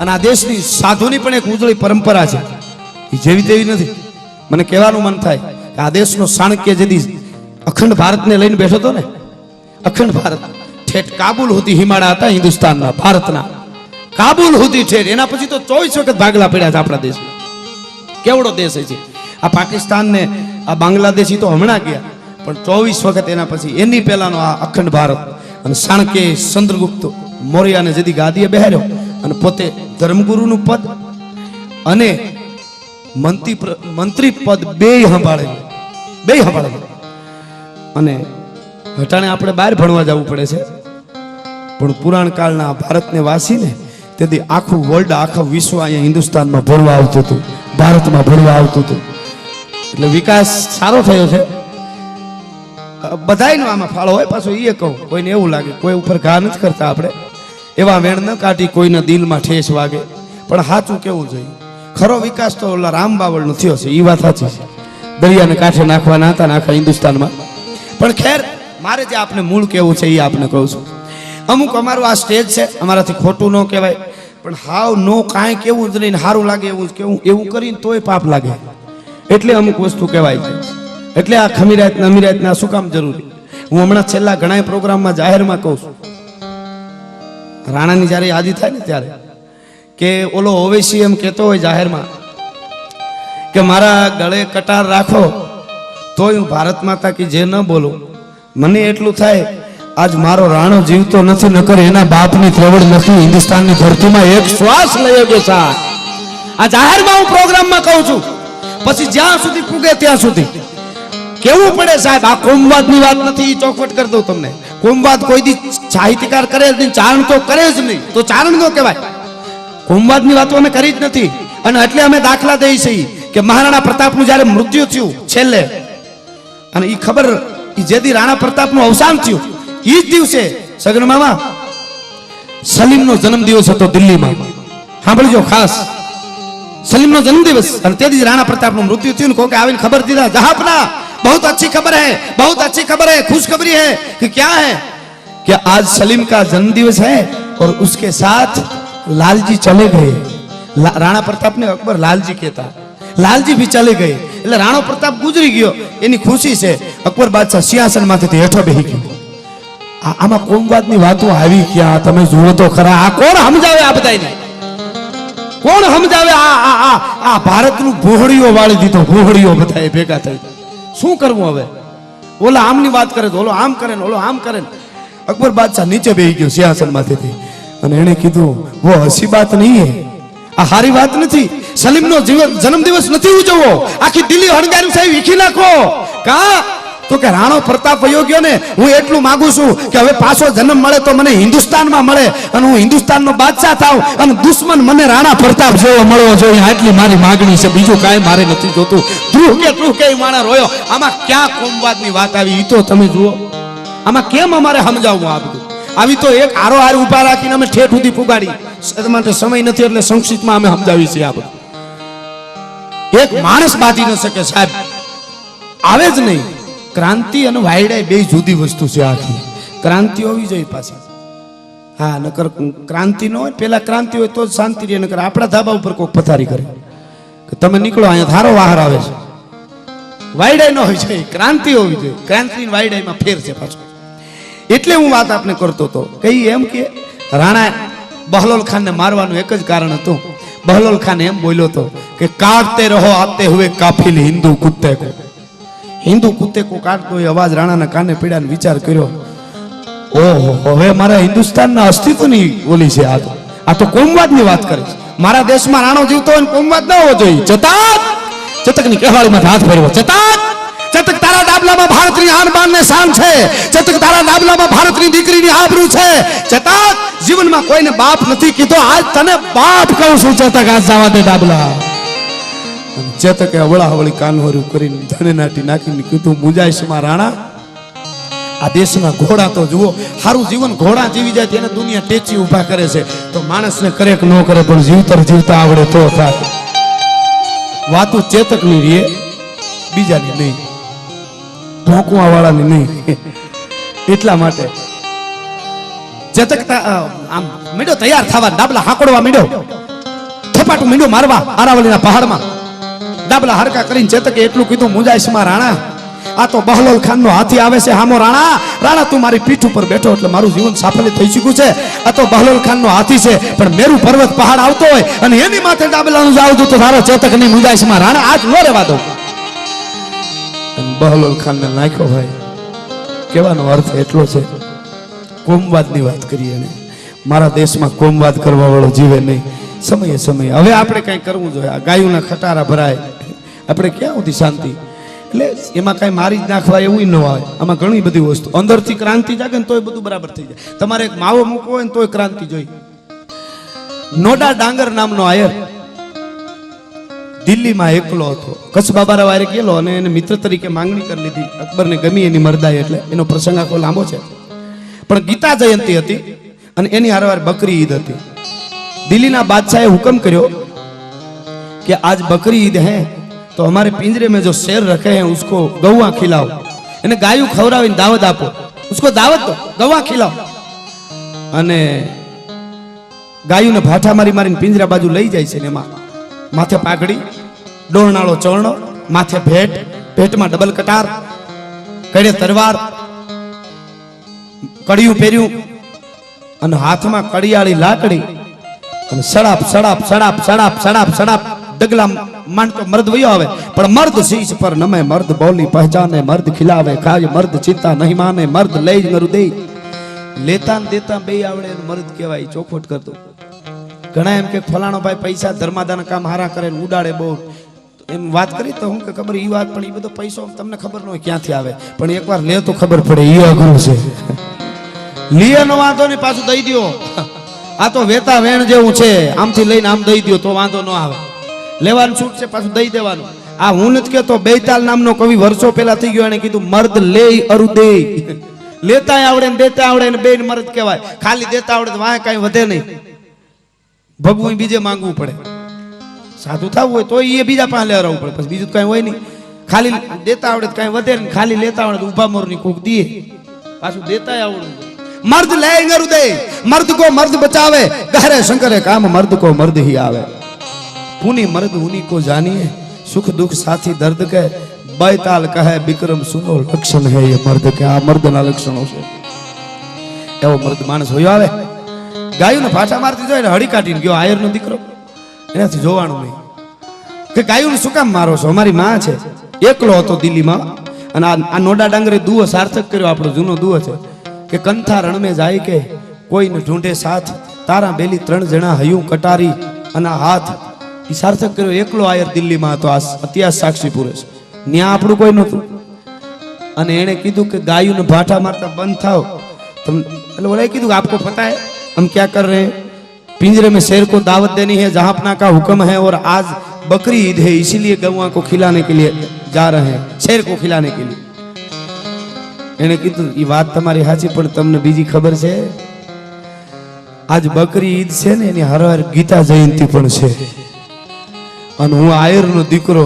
અને આ દેશની સાધુની પણ એક ઉજળી પરંપરા છે. એ જેવી તેવી નથી. મને કહેવાનું મન થાય કે આ દેશનો સાણક્ય જેથી અખંડ ભારતને લઈને બેઠો હતો ને, અખંડ ભારત. ઠેઠ કાબુલ હોતી હિમાળા હતા હિન્દુસ્તાનના, ભારતના. કાબુલ હોતી ઠેઠ. એના પછી તો ચોવીસ વખત ભાગલા પડ્યા છે આપણા દેશમાં. કેવડો દેશ છે. આ પાકિસ્તાન ને આ બાંગ્લાદેશી તો હમણાં ગયા. પણ ચોવીસ વખત એના પછી, એની પહેલાનો આ અખંડ ભારત. અને સાણકે ચંદ્રગુપ્ત, મૌર્યાને જેથી ગાદીએ બેહાર્યો. અને પોતે ધર્મગુરુનું પદ અને મંત્રી મંત્રી પદ બે સંભાળે. બે સંભાળે. અને હટાણે આપણે બહાર ભણવા જવું પડે છે. પણ પુરાણ કાળના ભારતને વાસીને તેથી આખું વર્લ્ડ આખા વિશ્વ અહીંયા હિન્દુસ્તાનમાં ભણવા આવતું હતું. ભારતમાં ભણવા આવતું હતું. એટલે વિકાસ સારો થયો છે. બધાયનો આમાં ફાળો હોય, પાછો એ કહું. કોઈને એવું લાગે, કોઈ ઉપર ઘા નથી કરતા આપણે. એવા વેણ ન કાઢી કોઈના દિલમાં ઠેસ વાગે. પણ સાચું કેવું જોઈએ? ખરો વિકાસ તો ઓલા રામ બાવળનો થયો છે એ વાત સાચી છે. દરિયાને કાંઠે નાખવાના હતા ને હિન્દુસ્તાનમાં. પણ ખેર, મારે જે આપને મૂળ કેવું છે એ આપને કહું છું. અમુક અમારું આ સ્ટેજ છે, અમારાથી ખોટું ન કહેવાય. પણ હાવ નો કાંઈ કેવું જ નહીં સારું લાગે એવું કેવું, એવું કરીને તોય પાપ લાગે. એટલે અમુક વસ્તુ કહેવાય છે. એટલે આ ખમીરાત ને અમીરાત શું કામ જરૂરી? હું હમણાં છેલ્લા ઘણા પ્રોગ્રામમાં જાહેરમાં કહું છું. રાણાની જ્યારે યાદી થાય ને ત્યારે કે ઓલો ઓવેસી એમ કહેતો હોય જાહેરમાં કે મારા ગળે કટાર રાખો, તોય હું ભારત માતા કી જે ન બોલું. મને એટલું થાય, આજ મારો રાણો જીવતો નથી, નકર એના બાપની ત્રવડ નથી હિન્દુસ્તાનની ધરતીમાં એક શ્વાસ લઈ ગયો સાહેબ. આ જાહેરમાં હું પ્રોગ્રામમાં કહું છું, પછી જ્યાં સુધી પૂગે ત્યાં સુધી. કેવું પડે સાહેબ? આ કોમવાદની વાત નથી એ ચોખવટ કરી દઉં તમને. કુંભાત કોઈ દી સાહિત્યકાર કરે જ નહીં, ચારણ તો કરે જ નહીં. તો ચારણ નો કહેવાય. કુંભાતની વાતો અમે કરી જ નથી. અને એટલે અમે દાખલા દઈ છીએ કે મહારાણા પ્રતાપનું જયારે મૃત્યુ થયું છેલ્લે, અને એ ખબર જેથી રાણા પ્રતાપનું અવસાન થયું એ જ દિવસે, સગન મામા, સલીમનો જન્મદિવસ હતો દિલ્હીમાં. સાંભળજો ખાસ. સલીમનો જન્મદિવસ, અને તેથી રાણા પ્રતાપનું મૃત્યુ થયું ને કોકે આવીને ખબર દીધા, જહાપના बहुत अच्छी खबर है बहुत अच्छी खबर है खुशखबरी है कि क्या है कि आज सलीम का जन्मदिवस है और उसके साथ लालजी चले गए ला- રાણા પ્રતાપને અકબર લાલજી કહેતા લાલજી બી ચલે ગઈ એટલે રાણો પ્રતાપ ગુજરી ગયો એની ખુશી છે અકબર બાદશાહ સિંહાસન માંથી હેઠો બેહી ગયો આ- આમાં કોમવાદની વાતો આવી ક્યાં તમે જુઓ તો ખરા આ કોણ સમજાવે આ બધાને કોણ સમજાવે આ આ આ આ ભારતનું ભોહળીઓ વાળી દીધો ભોહળીઓ બધાએ ભેગા થઈ શું કરવું હવે? ઓલા આમની વાત કરે તો ઓલો આમ કરે ને ઓલો આમ કરે અકબર બાદશાહ નીચે બેહી ગયો સિંહાસનમાંથી અને એણે કીધું, વો, હસી બાત નહીં આ હારી વાત નથી. સલીમનો જીવન જન્મદિવસ નથી ઉજવવો. આખી દિલ્હી હણગારી સાહેબ વીખી નાખો. કા? તો કે રાણો પ્રતાપ વયો ગયો ને, હું એટલું માંગુ છું કે હવે પાછો જન્મ મળે તો મને હિન્દુસ્તાનમાં મળે અને હું હિન્દુસ્તાનનો બાદશાહ થાવ અને દુશ્મન મને રાણા પ્રતાપ જેવો મળવો જોઈએ. આટલી મારી માગણી છે. બીજું કાંઈ મારે નથી જોતું. ધ્રુવ કે ધ્રુવ કે માણા રોયો. આમાં ક્યાં કોમવાદની વાત આવી? એ તો તમે જુઓ. આમાં કેમ અમારે સમજાવવું આ બધું? આવી તો એક આરો આર ઊભા રાખીને અમે ઠેઠ સુધી પુગાડી. માટે સમય નથી એટલે સંક્ષિપ્તમાં અમે સમજાવી છીએ આ બધું. એક માણસ બાંધી ન શકે સાહેબ. આવે જ નહીં. ક્રાંતિ અને વાયડાઈ બે જુદી વસ્તુ છે આખી. ક્રાંતિ હોવી જોઈએ પાછી. હા, નકર ક્રાંતિ ન હોય, પેલા ક્રાંતિ હોય તો જ શાંતિ રહે, નકર આપણા ધાબા ઉપર કોઈક પથારી કરે. કે તમે નીકળો, અહીંયા ધારો બહાર આવે છે. વાયડાઈ ન હોય છે ક્રાંતિ હોવી જોઈએ. ક્રાંતિ વાયડાઈમાં ફેર છે પાછો. એટલે હું વાત આપને કરતો હતો. કઈ એમ કે રાણા બહલોલ ખાનને મારવાનું એક જ કારણ હતું. બહલોલ ખાન એમ બોલ્યો હતો કે કાટતે રહો, આતે હુએ કાફિલ હિન્દુ કુત્તે કો. હિન્દુ કુત્તે કો કાઢતો એ અવાજ રાણાના કાને પીડાને વિચાર કર્યો. ઓહો, હવે મારા હિન્દુસ્તાનના અસ્તિત્વની ઓલી છે આ તો. આ તો કોમવાદની વાત કરે છે. મારા દેશમાં રાણો જીવતો હોય કોમવાદ ન હોવો જોઈએ. ચતાક ચતકની કહેવાળીમાં હાથ ફેરવો. ચતાક ચતક તારા દાબલામાં ભારતની આન બાન ને શાન છે. ચતક તારા દાબલામાં ભારતની દીકરીની આબરૂ છે. ચતક જીવનમાં કોઈને બાપ નથી કીધો. આજ તને બાપ કહું છું ચતક આજ જવા દે દાબલા. અને ચેતકે અવળાહવળી કાનવરું કરીને ધણે નાટી નાખીને કીધું, મુજાઈશમાં રાણા? આ દેશના ઘોડા તો જુઓ સારું જીવન ઘોડા જીવી જાય તેને દુનિયા ટેચી ઊભા કરે છે. તો માણસને કરે કે ન કરે, પણ જીવતર જીવતા આવડે તો થાય વાતો ચેતકની રીએ, બીજાની નહીં. ભોંકવા વાળાની નહીં. એટલા માટે ચેતકતા આમ મીંડો તૈયાર થવા, દાબલા હાંકડવા મીંડો. થપાટું મીંડો મારવા, આરાવલીના પહાડમાં. ડાબલા હરકા કરીને ચેતકે એટલું કીધું મુંજાઈશમાં રાણા. આ તો બહલોલ ખાનનો હાથી આવે છે, હામો રાણા રાણા, તું મારી પીઠ ઉપર બેઠો એટલે મારું જીવન સાફલ્ય થઈ ચૂક્યું છે. આ તો બહલોલ ખાનનો હાથી છે, પણ મેરુ પર્વત પહાડ આવતો હોય અને એની માથે ડાબલાનું આવતું તો તારો ચેતકની મુંજાઈશમાં રાણા આજ નો રહેવા દો બહલોલ બહલોલ ખાનને નાખ્યો ભાઈ, કહેવાનો અર્થ એટલો છે, કોમવાદની વાત કરીએ ને મારા દેશમાં કોમવાદ કરવા વાળો જીવે નહીં. સમયે સમયે. હવે આપણે કંઈ કરવું જોઈએ. આ ગાયોના ખટારા ભરાય. આપણે ક્યાં સુધી શાંતિ? એટલે એમાં કાંઈ મારી જ નાખવા એવું ન હોય. આમાં ઘણી બધી વસ્તુ. અંદરથી ક્રાંતિ જાગે ને તોય બધું બરાબર થઈ જાય. તમારે એક માવો મૂકવો હોય ને તોય ક્રાંતિ જોઈ. નોડા ડાંગર નામનો આયર દિલ્હીમાં એકલો હતો. કચ્છ બાબારા વારે ગયેલો અને એને મિત્ર તરીકે માંગણી કરી લીધી. અકબરને ગમી એની મરદાઈ એટલે એનો પ્રસંગ આખો લાંબો છે. પણ ગીતા જયંતિ હતી અને એની હારવાર બકરી ઈદ હતી. દિલ્હીના બાદશાહે હુકમ કર્યો કે આજ બકરી ઈદ હે. तो हमारे पिंजरे में जो शेर रखे हैं उसको गौवा खिलाओ એને ગાયું ખવડાવીને દાવત આપો उसको દાવત દો ગૌવા ખિલાઓ અને ગાયુંને ભાઠા મારી મારીને પિંજરા બાજુ લઈ જાય છે ને એમાં માથે પાઘડી ડોરનાળો ચરણો માથે ભેટ ભેટમાં ડબલ કટાર કડે તરવાર કડિયું પહેર્યું અને હાથમાં કડિયાળી લાકડી અને સડાપ સડાપ સડાપ સડાપ સડાપ સડાપ ડગલા માંડતો મર્દ વયો આવે, પણ મર્દ શીશ પર નમે મર્દ બોલી પહેચાને, મર્દ ખિલાવે, ખાય, મર્દ ચિંતા નહીં માને, મર્દ લઈ જ મરુ દે લેતા ને દેતા બે આવડે મર્દ કહેવાય, ચોખવટ કરતો. ઘણા એમ કે ફલાણો ભાઈ પૈસા ધર્માદાન કામ હારા કરે ને ઉડાડે બહુ. એમ વાત કરી તો હું કે ખબર ઈ વાત, પણ એ બધો પૈસો તમને ખબર ન હોય ક્યાંથી આવે. પણ એકવાર લે તો ખબર પડે એ અઘરું છે. લીએ નો વાંધો નહીં, પાછું દઈ દ્યો. આ તો વેતા વેણ જેવું છે, આમથી લઈને આમ દઈ દ્યો, તો વાંધો ન આવે. લેવાનું છૂટ છે, પાછું દઈ દેવાનું. આ હું નથી કહેતો, બેતાલ નામનો કવિ વર્ષો પહેલા થઈ ગયો, એને કીધું, મર્દ લે અરુ દે લેતા આવડે ને દેતા આવડે ને બેન મર્દ કહેવાય. ખાલી દેતા આવડે તો વાંહે કાંઈ વધે નહીં. ભગવું બીજે માંગવું પડે. સાધુ થવું હોય તો એ બીજા પાસે લેવડાવવું પડે. પછી બીજું કાંઈ હોય નહીં. ખાલી દેતા આવડે તો કઈ વધે ને ખાલી લેતા આવડે તો ઊભા મોરની કોક દે પાછું દેતા આવડે મર્દ લે હૃદય મર્દ કો મર્દ બચાવે. ગહરે શંકરે કામ મર્દ કો મર્દ હી આવે. કુની મર્દ ઉની કો જાનીએ સુખ દુઃખ સાથી દર્દ કે બૈતાલ કહે વિક્રમ સુનો લક્ષણ હે એ મર્દ કે, આ મર્દના લક્ષણો છે. એવો મર્દ માણસ હોય આવે. ગાયું પાછા મારતી જોઈએ ને હળી કાઢીને ગયો, આયરનો દીકરો. એનાથી જોવાનું નહીં. કે ગાયું શું કામ મારો છો? અમારી માં છે. એકલો હતો દિલ્હીમાં. અને આ નોડા ડાંગરે દુઓ સાર્થક કર્યો, આપણો જૂનો દુઓ છે. કે કંથા રણમે જાય કે, કોઈને ઢૂંઢે સાથ. તારા બેલી ત્રણ જણા હયું કટારી અને હાથ એ સાર્થક કર્યો એકલો આયર દિલ્હીમાં હતો આ ઇતિહાસ સાક્ષી પૂરે છે ન્યા આપણું કોઈ નહોતું અને એણે કીધું કે ગાયુંને ભાઠા મારતા બંધ થાવ तुम એટલે ઓલાએ કીધું કે आपको पता है हम क्या कर रहे हैं पिंजरे में शेर को दावत देनी है जहां अपना का हुक्म है और आज बकरी ईद है इसीलिए गौवा को खिलाने के लिए जा रहे हैं शेर को खिलाने के लिए એણે કીધું એ વાત તમારી સાચી પણ તમને બીજી ખબર છે આજ બકરી ઈદ છે ને એની હર હર ગીતા જયંતિ પણ છે અને હું આયરનો દીકરો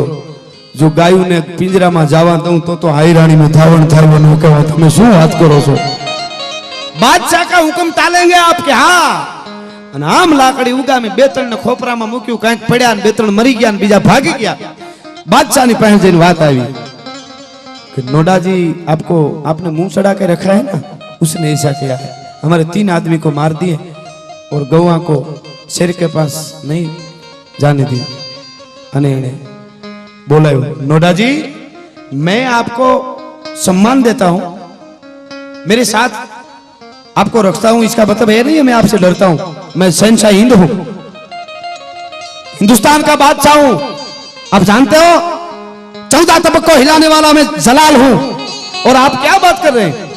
જો ગાયુંને પિંજરામાં જવા દઉં તો તો હાઈરાણીનું ધાવણ થાય ન કહેવાય તમે શું વાત કરો છો બાદશાહ કા હુકમ તાલેંગે આપ કે હા અને આમ લાકડી ઉગામી બે ત્રણ ને ખોપરામાં મૂક્યું કાંઈક પડ્યા ને બે ત્રણ મરી ગયા ને બીજા ભાગી ગયા બાદશાહની પાસે જઈને વાત આવી कि नोडा जी आपको आपने मुंह चढ़ा के रखा है ना उसने ऐसा किया है हमारे तीन आदमी को मार दिए और गौवा को शेर के पास नहीं जाने दी અને એને બોલાયો नोडा जी मैं आपको सम्मान देता हूं मेरे साथ आपको रखता हूं इसका मतलब ये नहीं है मैं आपसे डरता हूं मैं शहनशाह हिंद हूं हिंदुस्तान का बादशाह हूं आप जानते हो चौदह तबक को हिलाने वाला मैं जलाल हूं और आप क्या बात कर रहे हैं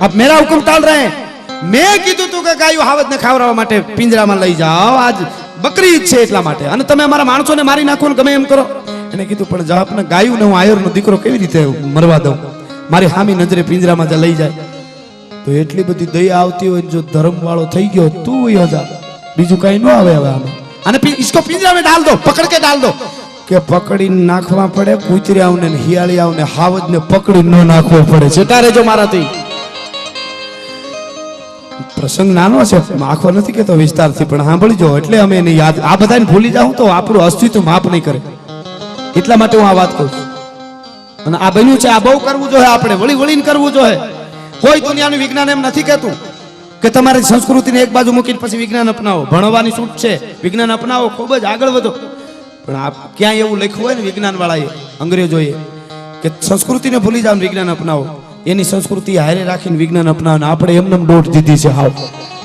आप मेरा हुक्म टाल रहे हैं મેં કીધું તું કે ગાયું હાવજ ને ખાવડાવવા માટે પિંજરામાં લઈ જાઓ આજ બકરી ઈદ છે એટલા માટે. અને તમે અમારા માણસોને મારી નાખો ને ગમે એમ કરો. એને કીધું, પણ જવાબને ગાયું ને હું આયરનો દીકરો કેવી રીતે મરવા દઉં? મારી હામી નજરે પિંજરામાં જ લઈ જાય. તો એટલી બધી દયા આવતી હોય જો ધર્મ વાળો થઈ ગયો, તું હજાર. બીજું કઈ ન આવે હવે આમાં. અને ઇસકો પિંજરા ડાલ દો, પકડ કે ડાલ દો. કે પકડી નાખવા પડે કૂતરી આવને હિયાળી આવને હાવજ ને પકડી ન નાખવો પડે. જતા રહેજો મારાથી. પ્રસંગ નાનો છે આખો નથી કેતો વિસ્તારથી, પણ સાંભળજો, એટલે અમે એને યાદ આ બધાને ભૂલી જાઉં તો આપણું અસ્તિત્વ માફ નહીં કરે. એટલા માટે હું આ વાત કહું છું. અને આ બન્યું છે, આ બહુ કરવું જોઈએ આપણે, વળી વળીને કરવું જોઈએ. કોઈ દુનિયાનું વિજ્ઞાન એમ નથી કહેતું કે તમારી સંસ્કૃતિને એક બાજુ મૂકીને પછી વિજ્ઞાન અપનાવો. ભણવાની છૂટ છે, વિજ્ઞાન અપનાવો, ખૂબ જ આગળ વધો. પણ આ ક્યાંય એવું લખ્યું હોય ને વિજ્ઞાન વાળાએ અંગ્રેજોએ, કે સંસ્કૃતિને ભૂલી ને વિજ્ઞાન અપનાવો. એની સંસ્કૃતિ હારે રાખીને વિજ્ઞાન અપનાવો આપણે એમને એમ દોઢ દીધી છે હાવ.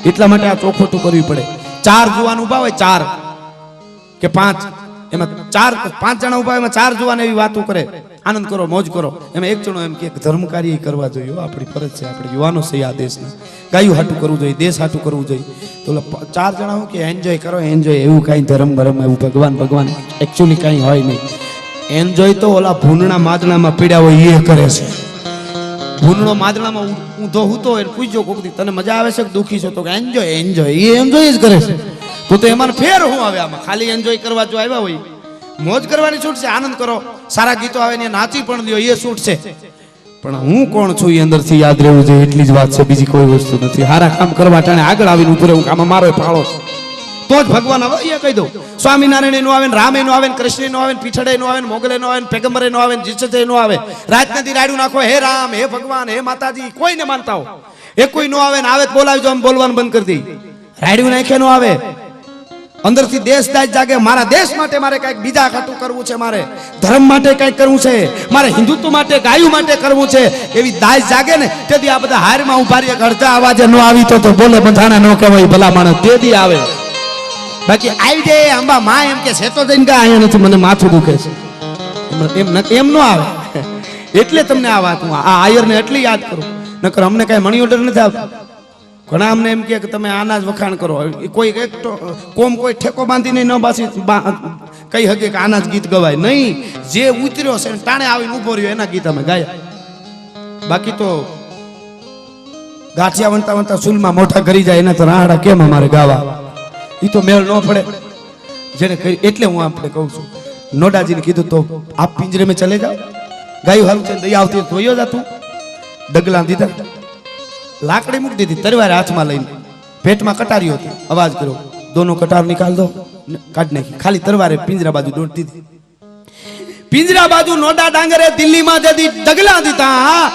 એટલા માટે આ ચોખોટું કરવી પડે. ચાર જુવાન ઊભા હોય, ચાર. કે પાંચ. એમાં ચાર, પાંચ જણા ઊભા એમાં ચાર જુવાન એવી વાતો કરે. આનંદ કરો, મોજ કરો. એમાં એક જણો એમ કે ધર્મ કાર્ય કરવા જોઈએ આપણી ફરજ છે, આપણે યુવાનો છે આ દેશના. ગાયું હાટું કરવું જોઈએ, દેશ હાટું કરવું જોઈએ. તો ચાર જણા કે એન્જોય કરો એન્જોય એવું કાંઈ ધર્મ ભરમ એવું, ભગવાન ભગવાન. એકચ્યુઅલી કાંઈ હોય નહીં. એન્જોય તો ઓલા ભૂનના માદણામાં પીડા હોય એ કરે છે. ભૂનનો માદણામાં ઊ- ઊંધો હૂતો હોય પૂછજો કોક દી, તને મજા આવે છે કે દુખી છો? તો કે એન્જોય એન્જોય એ એન્જોય જ કરે છે. તો તો એમાં ફેર હું આવે આમાં. ખાલી એન્જોય કરવા જો આવ્યા હોય. મોજ કરવાની છૂટ છે, આનંદ કરો. સારા ગીતો આવે ને નાચી પણ લ્યો, એ છૂટ છે. પણ હું કોણ છું એ અંદરથી યાદ રહેવું જોઈએ? એટલી જ વાત છે, બીજી કોઈ વસ્તુ નથી. સારા કામ કરવા ટાણે આગળ આવીને ઉપર હું કામ મારો ફાળો છે. તો જ ભગવાન હવે એ કહી દઉં. સ્વામિનારાયણ એનું આવે ને રામે આવે કૃષ્ણનું આવે ને પીઠડે આવે ને મોગલે આવે ને પેગમ્બરે આવે ને જીસસે આવે. રાત રાડ્યું નાખો, હે રામ, હે ભગવાન, હે માતાજી કોઈને માનતા હો એ કોઈ નો આવે ને આવે તો બોલાવી જો આમ બોલવાનું બંધ કરી દઈ રાડ્યું નાખે નો આવે. અંદરથી દેશ દાજ જાગે, મારા દેશ માટે મારે કંઈક બીજા ખાતું કરવું છે મારે. ધર્મ માટે કંઈક કરવું છે. મારે હિન્દુત્વ માટે, ગાયું માટે કરવું છે. એવી દાજ જાગે ને, તેથી આ બધા હારમાં ઊભા રહીએ અડધા અવાજે નો આવી તો તો બોલે બધાને નો કહેવાય, ભલા માણસ તેથી આવે. બાકી આવી જાય અંબા માં એમ કે છે તો જઈને કે, અહીંયા નથી, મને માથું દુખે છે. એમ- એમ ન- આવે. એટલે તમને આ વાત હું આ આયરને એટલી યાદ કરું. નકર અમને કઈ મણી ઓર્ડર નથી આવતો. ઘણા અમને એમ કે તમે આના જ વખાણ કરો. કોઈ એક કોમ કોઈ ઠેકો બાંધીને ન બાસી કહી શકે કે આના જ ગીત ગવાય. નહીં. જે ઉતર્યો છે ટાણે આવીને ઊભો રહ્યો, એના ગીત અમે ગાયા. બાકી તો ગાંઠિયા વણતા વણતા સુલમાં મોટા કરી જાય, એના તો રાહડા કેમ અમારે ગાવા? એ તો મેળ ન પડે. જેને કહી, એટલે હું આપણે કહું છું. નોડાજીને કીધું તો, આપ પિંજરે મેં ચલે જાઓ. ગાયું હારું છે દયા આવતી ધોયો જ હતું ડગલા દીધા. લાકડી મૂકી દીધી, તરવારે હાથમાં લઈને. પેટમાં કટારી હતી. અવાજ કર્યો, દોનો કટાર નિકાલ દો. કાઢ નાખી. ખાલી તરવારે પિંજરા બાજુ દોડતી દીધી. પિંજરા બાજુ નોડા ડાંગરે દિલ્હીમાં જેથી ડગલા દીધા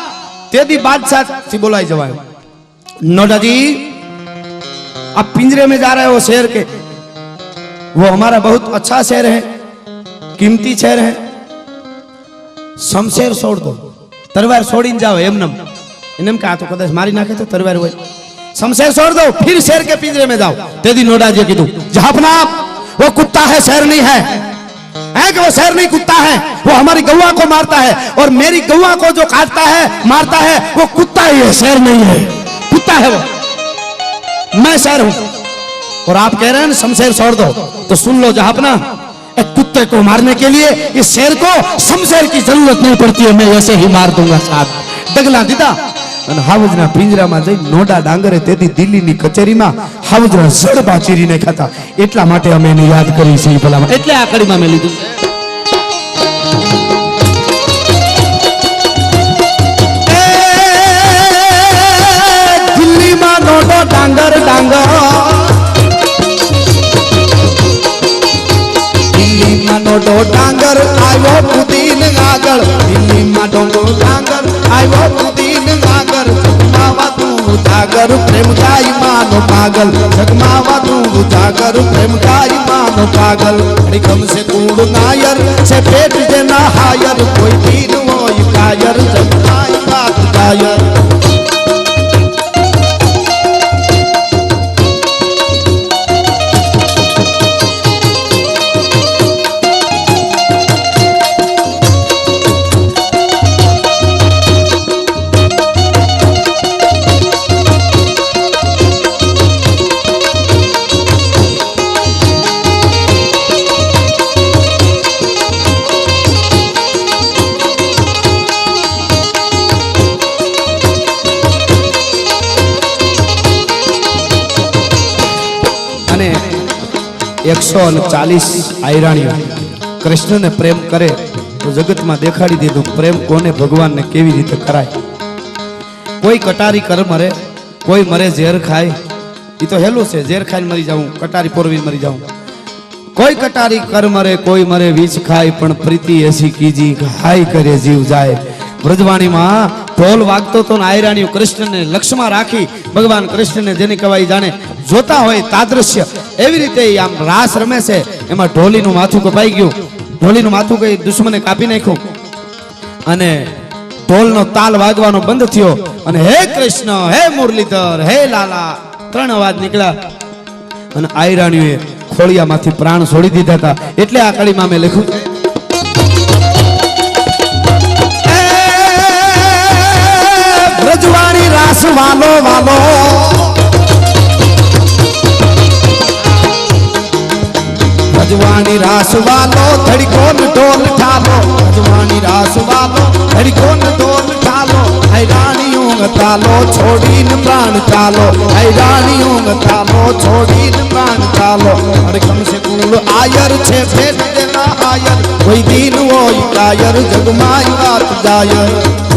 તેથી બાદશાહથી બોલાઈ જવાય. નોડાજી आप पिंजरे में जा रहे हो शेर के वो हमारा बहुत अच्छा शेर है कीमती शेर है શમશેર છોડ દો તરવાર છોડીને જાઓ એમનેમ એમ કે આ તો કદાચ મારી નાખે તો તરવાર હોય શમશેર छोड़ दो फिर शेर के पिंजरे में जाओ तेदी नोडा जी कीधु जहापना वो कुत्ता है शेर नहीं है है कि वो शेर नहीं कुत्ता है वो हमारी गौवा को मारता है और मेरी गौवा को जो काटता है मारता है वो कुत्ता ही है शेर नहीं है कुत्ता है वो मैं शेर हूं और आप कह रहे हैं ना शमशेर छोड़ दो तो सुन लो जहापना एक कुत्ते को मारने के लिए इस शेर को शमशेर की जरूरत नहीं पड़ती है मैं ऐसे ही मार दूंगा साहब ડગલા દીધા અને હાવજના પિંજરામાં જઈ નોડા ડાંગરે તેથી દિલ્હીની કચેરીમાં હાવજના જડબા ચીરીને ખાતા એટલા માટે અમે એને યાદ કરી છે ઈ ભલામાં એટલે આ કડીમાં મેં લીધું નોડો ડાંગર આવ્યો કુદીન આગળ દિલ્હીમાં ડોંગો ડાંગર આવ્યો કુદીન આગળ જગમાવાતું ઉજાગર પ્રેમ ગાય માનો પાગલ. જગમાવાતું ઉજાગર પ્રેમ ગાય માનો પાગલ. નિગમ છે કુળ નાયર છે, પેટ જેના હાયર. કોઈ દીન એકસો અને ચાલીસ આયરાણીઓ. કૃષ્ણને પ્રેમ કરે તો જગતમાં દેખાડી દીધું પ્રેમ કોને ભગવાનને કેવી રીતે કરાય? કોઈ કટારી કર મરે, કોઈ મરે ઝેર ખાય. એ તો હેલું છે, ઝેર ખાઈને મરી જાઉં, કટારી પોરવી મરી જાઉં. કોઈ કટારી કર મરે, કોઈ મરે વીજ ખાય, પણ પ્રીતિ એસી કીજી હાય કરે જીવ જાય. વ્રજવાણીમાં ઢોલ વાગતો તો ને આયરાણી કૃષ્ણને લક્ષમાં રાખી ભગવાન કૃષ્ણને જેને કહેવાય જાણે જોતા હોય તાદ્રશ્ય, એવી રીતે આમ રાસ રમે છે. એમાં ઢોલીનું માથું કપાઈ ગયું. ઢોલીનું માથું કઈ દુશ્મને કાપી નાખ્યું. અને ઢોલનો તાલ વાગવાનો બંધ થયો. અને હે કૃષ્ણ, હે મુરલીધર, હે લાલા, ત્રણ અવાજ નીકળ્યા. અને આયરાણીઓએ ખોળિયામાંથી પ્રાણ છોડી દીધા હતા. એટલે આ કડીમાં મેં લખ્યું રાસ વાલો વાલો. રજવાણી રાસ વાલો, ધડકોન ઢોલ ઠાલો. રજવાણી રાસ વાલો, ધડકોન ઢોલ ઠાલો. હૈરાણી ઊંઘ તાલો, છોડીને પ્રાણ ચાલો હૈરાણી ઊંઘ તાલો, છોડીને પ્રાણ ચાલો અડકમ છે કુલ આયર છે, ભેટ દેના આયર. કોઈ દિન હોય કાયર, જગમાં વાત જાયર.